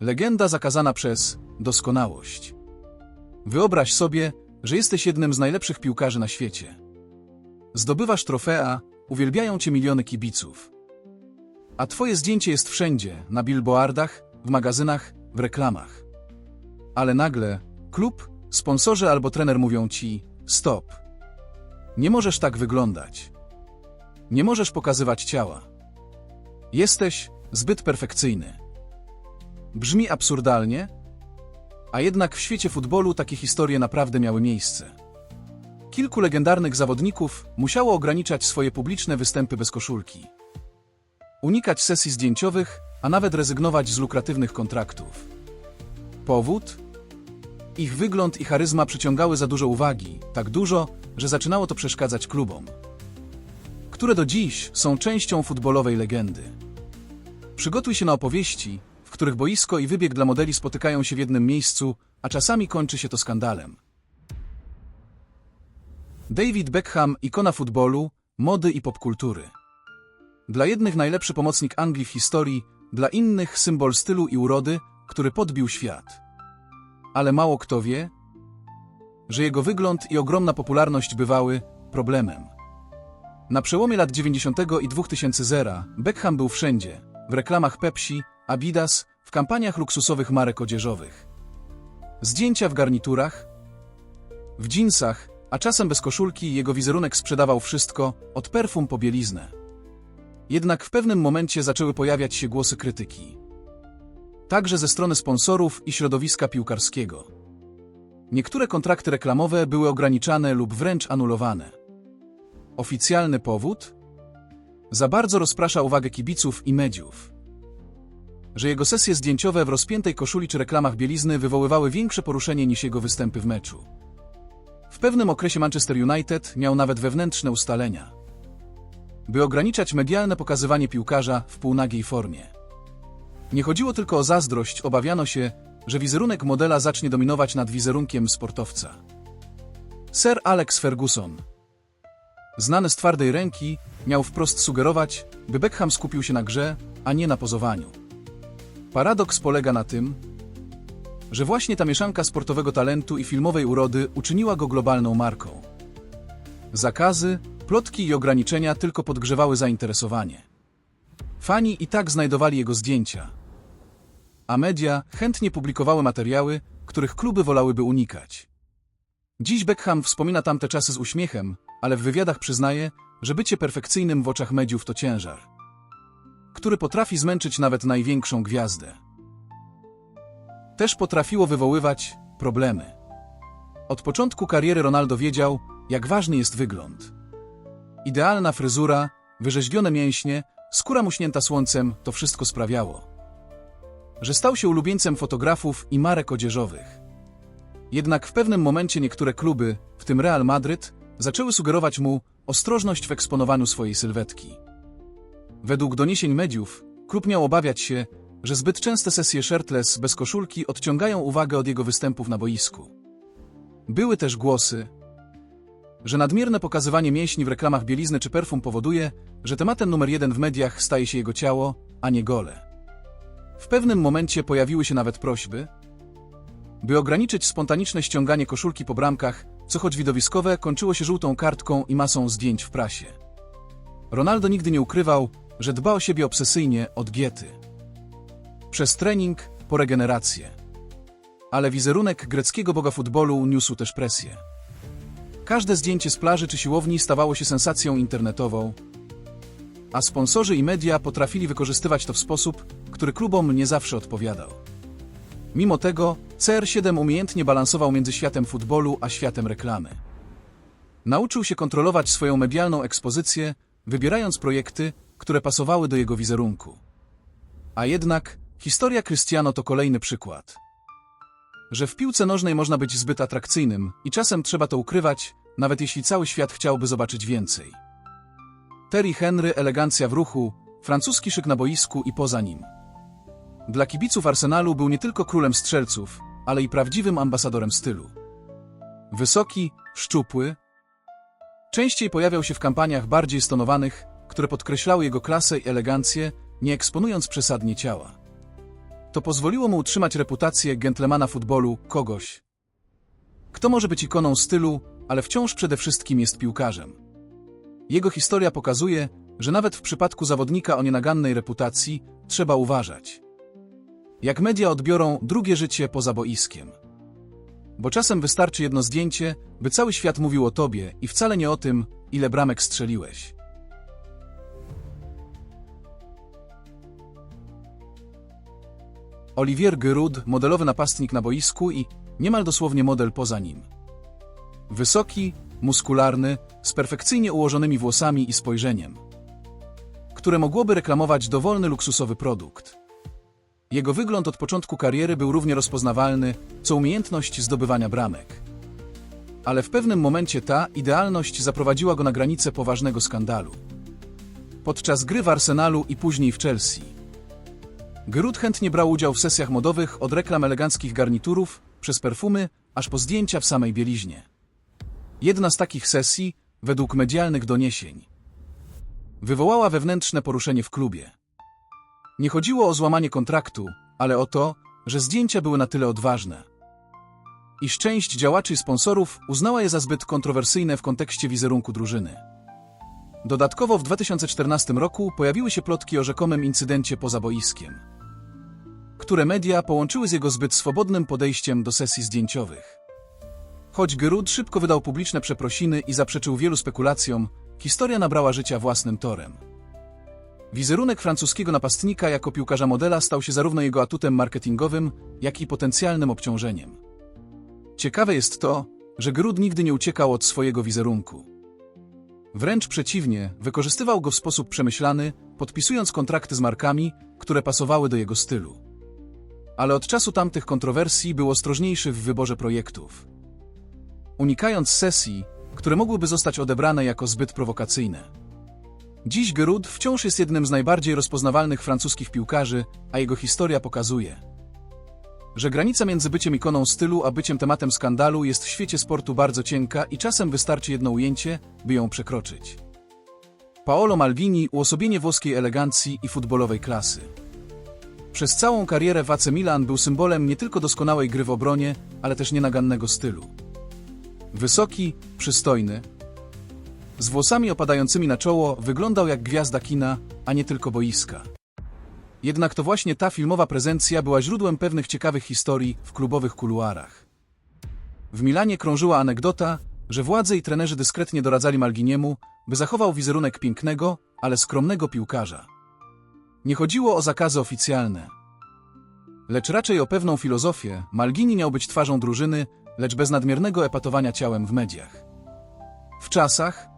Legenda zakazana przez doskonałość. Wyobraź sobie, że jesteś jednym z najlepszych piłkarzy na świecie. Zdobywasz trofea, uwielbiają cię miliony kibiców. A twoje zdjęcie jest wszędzie, na billboardach, w magazynach, w reklamach. Ale nagle klub, sponsorzy albo trener mówią ci: stop. Nie możesz tak wyglądać. Nie możesz pokazywać ciała. Jesteś zbyt perfekcyjny. Brzmi absurdalnie, a jednak w świecie futbolu takie historie naprawdę miały miejsce. Kilku legendarnych zawodników musiało ograniczać swoje publiczne występy bez koszulki. Unikać sesji zdjęciowych, a nawet rezygnować z lukratywnych kontraktów. Powód? Ich wygląd i charyzma przyciągały za dużo uwagi, tak dużo, że zaczynało to przeszkadzać klubom, które do dziś są częścią futbolowej legendy. Przygotuj się na opowieści, których boisko i wybieg dla modeli spotykają się w jednym miejscu, a czasami kończy się to skandalem. David Beckham, ikona futbolu, mody i popkultury. Dla jednych najlepszy pomocnik Anglii w historii, dla innych symbol stylu i urody, który podbił świat. Ale mało kto wie, że jego wygląd i ogromna popularność bywały problemem. Na przełomie lat 90 i 2000 Beckham był wszędzie, w reklamach Pepsi, Adidas, w kampaniach luksusowych marek odzieżowych. Zdjęcia w garniturach, w dżinsach, a czasem bez koszulki jego wizerunek sprzedawał wszystko, od perfum po bieliznę. Jednak w pewnym momencie zaczęły pojawiać się głosy krytyki. Także ze strony sponsorów i środowiska piłkarskiego. Niektóre kontrakty reklamowe były ograniczane lub wręcz anulowane. Oficjalny powód? Za bardzo rozprasza uwagę kibiców i mediów. Że jego sesje zdjęciowe w rozpiętej koszuli czy reklamach bielizny wywoływały większe poruszenie niż jego występy w meczu. W pewnym okresie Manchester United miał nawet wewnętrzne ustalenia, by ograniczać medialne pokazywanie piłkarza w półnagiej formie. Nie chodziło tylko o zazdrość, obawiano się, że wizerunek modela zacznie dominować nad wizerunkiem sportowca. Sir Alex Ferguson, znany z twardej ręki, miał wprost sugerować, by Beckham skupił się na grze, a nie na pozowaniu. Paradoks polega na tym, że właśnie ta mieszanka sportowego talentu i filmowej urody uczyniła go globalną marką. Zakazy, plotki i ograniczenia tylko podgrzewały zainteresowanie. Fani i tak znajdowali jego zdjęcia, a media chętnie publikowały materiały, których kluby wolałyby unikać. Dziś Beckham wspomina tamte czasy z uśmiechem, ale w wywiadach przyznaje, że bycie perfekcyjnym w oczach mediów to ciężar, który potrafi zmęczyć nawet największą gwiazdę. Też potrafiło wywoływać problemy. Od początku kariery Ronaldo wiedział, jak ważny jest wygląd. Idealna fryzura, wyrzeźbione mięśnie, skóra muśnięta słońcem to wszystko sprawiało, że stał się ulubieńcem fotografów i marek odzieżowych. Jednak w pewnym momencie niektóre kluby, w tym Real Madryt, zaczęły sugerować mu ostrożność w eksponowaniu swojej sylwetki. Według doniesień mediów, klub miał obawiać się, że zbyt częste sesje shirtless bez koszulki odciągają uwagę od jego występów na boisku. Były też głosy, że nadmierne pokazywanie mięśni w reklamach bielizny czy perfum powoduje, że tematem numer jeden w mediach staje się jego ciało, a nie gole. W pewnym momencie pojawiły się nawet prośby, by ograniczyć spontaniczne ściąganie koszulki po bramkach, co choć widowiskowe kończyło się żółtą kartką i masą zdjęć w prasie. Ronaldo nigdy nie ukrywał, że dba o siebie obsesyjnie od diety. Przez trening po regenerację. Ale wizerunek greckiego boga futbolu niósł też presję. Każde zdjęcie z plaży czy siłowni stawało się sensacją internetową, a sponsorzy i media potrafili wykorzystywać to w sposób, który klubom nie zawsze odpowiadał. Mimo tego CR7 umiejętnie balansował między światem futbolu a światem reklamy. Nauczył się kontrolować swoją medialną ekspozycję, wybierając projekty, które pasowały do jego wizerunku. A jednak historia Cristiano to kolejny przykład. Że w piłce nożnej można być zbyt atrakcyjnym i czasem trzeba to ukrywać, nawet jeśli cały świat chciałby zobaczyć więcej. Terry Henry elegancja w ruchu, francuski szyk na boisku i poza nim. Dla kibiców Arsenalu był nie tylko królem strzelców, ale i prawdziwym ambasadorem stylu. Wysoki, szczupły, częściej pojawiał się w kampaniach bardziej stonowanych, które podkreślały jego klasę i elegancję, nie eksponując przesadnie ciała. To pozwoliło mu utrzymać reputację gentlemana futbolu, kogoś. Kto może być ikoną stylu, ale wciąż przede wszystkim jest piłkarzem. Jego historia pokazuje, że nawet w przypadku zawodnika o nienagannej reputacji trzeba uważać. Jak media odbiorą drugie życie poza boiskiem. Bo czasem wystarczy jedno zdjęcie, by cały świat mówił o tobie i wcale nie o tym, ile bramek strzeliłeś. Olivier Giroud, modelowy napastnik na boisku i niemal dosłownie model poza nim. Wysoki, muskularny, z perfekcyjnie ułożonymi włosami i spojrzeniem, które mogłoby reklamować dowolny luksusowy produkt. Jego wygląd od początku kariery był równie rozpoznawalny, co umiejętność zdobywania bramek. Ale w pewnym momencie ta idealność zaprowadziła go na granicę poważnego skandalu. Podczas gry w Arsenalu i później w Chelsea. Grud chętnie brał udział w sesjach modowych od reklam eleganckich garniturów, przez perfumy, aż po zdjęcia w samej bieliźnie. Jedna z takich sesji, według medialnych doniesień, wywołała wewnętrzne poruszenie w klubie. Nie chodziło o złamanie kontraktu, ale o to, że zdjęcia były na tyle odważne, iż część działaczy i sponsorów uznała je za zbyt kontrowersyjne w kontekście wizerunku drużyny. Dodatkowo w 2014 roku pojawiły się plotki o rzekomym incydencie poza boiskiem, które media połączyły z jego zbyt swobodnym podejściem do sesji zdjęciowych. Choć Gerud szybko wydał publiczne przeprosiny i zaprzeczył wielu spekulacjom, historia nabrała życia własnym torem. Wizerunek francuskiego napastnika jako piłkarza modela stał się zarówno jego atutem marketingowym, jak i potencjalnym obciążeniem. Ciekawe jest to, że Grud nigdy nie uciekał od swojego wizerunku. Wręcz przeciwnie, wykorzystywał go w sposób przemyślany, podpisując kontrakty z markami, które pasowały do jego stylu. Ale od czasu tamtych kontrowersji był ostrożniejszy w wyborze projektów. Unikając sesji, które mogłyby zostać odebrane jako zbyt prowokacyjne. Dziś Gerud wciąż jest jednym z najbardziej rozpoznawalnych francuskich piłkarzy, a jego historia pokazuje, że granica między byciem ikoną stylu a byciem tematem skandalu jest w świecie sportu bardzo cienka i czasem wystarczy jedno ujęcie, by ją przekroczyć. Paolo Maldini uosobienie włoskiej elegancji i futbolowej klasy. Przez całą karierę w AC Milan był symbolem nie tylko doskonałej gry w obronie, ale też nienagannego stylu. Wysoki, przystojny, z włosami opadającymi na czoło wyglądał jak gwiazda kina, a nie tylko boiska. Jednak to właśnie ta filmowa prezencja była źródłem pewnych ciekawych historii w klubowych kuluarach. W Milanie krążyła anegdota, że władze i trenerzy dyskretnie doradzali Malginiemu, by zachował wizerunek pięknego, ale skromnego piłkarza. Nie chodziło o zakazy oficjalne, lecz raczej o pewną filozofię. Malgini miał być twarzą drużyny, lecz bez nadmiernego epatowania ciałem w mediach. W czasach,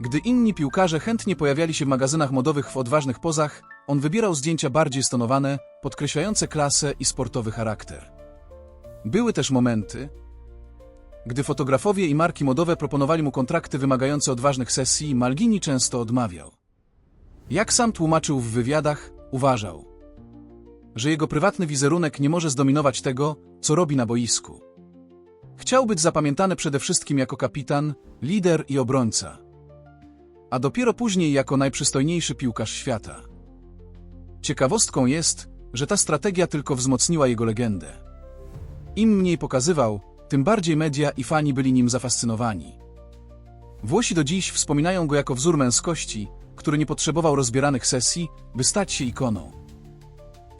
gdy inni piłkarze chętnie pojawiali się w magazynach modowych w odważnych pozach, on wybierał zdjęcia bardziej stonowane, podkreślające klasę i sportowy charakter. Były też momenty, gdy fotografowie i marki modowe proponowali mu kontrakty wymagające odważnych sesji, Malgini często odmawiał. Jak sam tłumaczył w wywiadach, uważał, że jego prywatny wizerunek nie może zdominować tego, co robi na boisku. Chciał być zapamiętany przede wszystkim jako kapitan, lider i obrońca a dopiero później jako najprzystojniejszy piłkarz świata. Ciekawostką jest, że ta strategia tylko wzmocniła jego legendę. Im mniej pokazywał, tym bardziej media i fani byli nim zafascynowani. Włosi do dziś wspominają go jako wzór męskości, który nie potrzebował rozbieranych sesji, by stać się ikoną.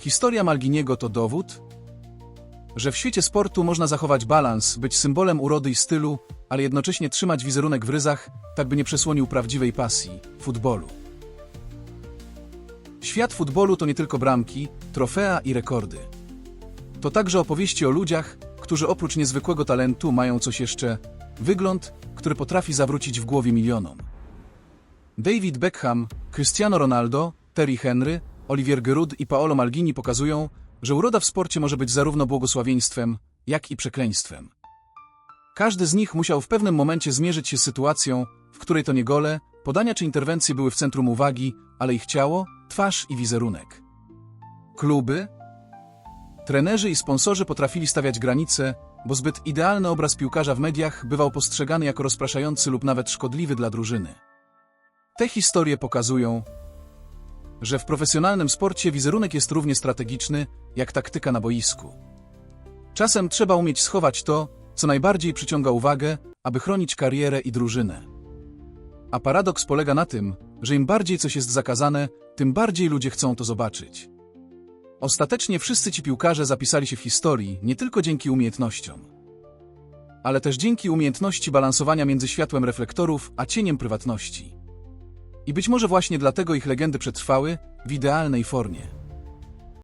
Historia Malginiego to dowód, że w świecie sportu można zachować balans, być symbolem urody i stylu, ale jednocześnie trzymać wizerunek w ryzach, tak by nie przesłonił prawdziwej pasji futbolu. Świat futbolu to nie tylko bramki, trofea i rekordy. To także opowieści o ludziach, którzy oprócz niezwykłego talentu mają coś jeszcze wygląd, który potrafi zawrócić w głowie milionom. David Beckham, Cristiano Ronaldo, Terry Henry, Olivier Giroud i Paolo Malgini pokazują, że uroda w sporcie może być zarówno błogosławieństwem, jak i przekleństwem. Każdy z nich musiał w pewnym momencie zmierzyć się z sytuacją, w której to nie gole, podania czy interwencje były w centrum uwagi, ale ich ciało, twarz i wizerunek. Kluby, trenerzy i sponsorzy potrafili stawiać granice, bo zbyt idealny obraz piłkarza w mediach bywał postrzegany jako rozpraszający lub nawet szkodliwy dla drużyny. Te historie pokazują, że w profesjonalnym sporcie wizerunek jest równie strategiczny, jak taktyka na boisku. Czasem trzeba umieć schować to, co najbardziej przyciąga uwagę, aby chronić karierę i drużynę. A paradoks polega na tym, że im bardziej coś jest zakazane, tym bardziej ludzie chcą to zobaczyć. Ostatecznie wszyscy ci piłkarze zapisali się w historii nie tylko dzięki umiejętnościom, ale też dzięki umiejętności balansowania między światłem reflektorów a cieniem prywatności. I być może właśnie dlatego ich legendy przetrwały w idealnej formie.